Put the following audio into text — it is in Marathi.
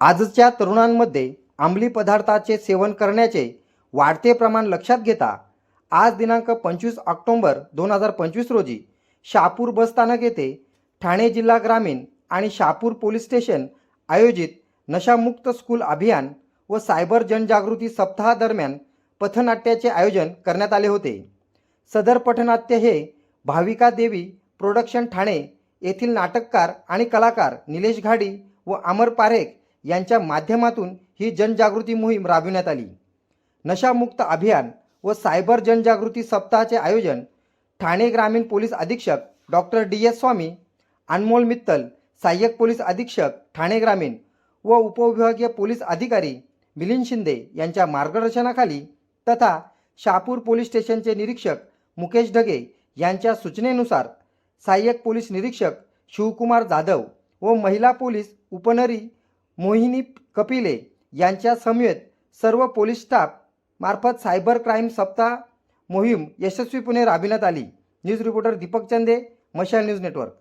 आजच्या तरुणांमध्ये अंमली पदार्थाचे सेवन करण्याचे वाढते प्रमाण लक्षात घेता आज दिनांक पंचवीस ऑक्टोंबर दोन हजार पंचवीस रोजी शहापूर बसस्थानक येथे ठाणे जिल्हा ग्रामीण आणि शहापूर पोलीस स्टेशन आयोजित नशामुक्त स्कूल अभियान व सायबर जनजागृती सप्ताहादरम्यान पथनाट्याचे आयोजन करण्यात आले होते. सदर पथनाट्य हे भाविका देवी प्रोडक्शन ठाणे येथील नाटककार आणि कलाकार निलेश घाडी व अमर पारेख यांच्या माध्यमातून ही जनजागृती मोहीम राबविण्यात आली. नशामुक्त अभियान व सायबर जनजागृती सप्ताहाचे आयोजन ठाणे ग्रामीण पोलीस अधीक्षक doctor D S Swami Anmol Mittal सहाय्यक पोलीस अधीक्षक ठाणे ग्रामीण व उपविभागीय पोलीस अधिकारी मिलिंद शिंदे यांच्या मार्गदर्शनाखाली तथा शहापूर पोलीस स्टेशनचे निरीक्षक मुकेश ढगे यांच्या सूचनेनुसार सहाय्यक पोलीस निरीक्षक शिवकुमार जाधव व महिला पोलीस उपनरी मोहिनी कपिले यांच्या समवेत सर्व पोलीस स्टाफ मार्फत सायबर क्राईम सप्ताह मोहीम यशस्वीपणे राबविण्यात आली. न्यूज रिपोर्टर दीपक चंदे मशाल न्यूज नेटवर्क.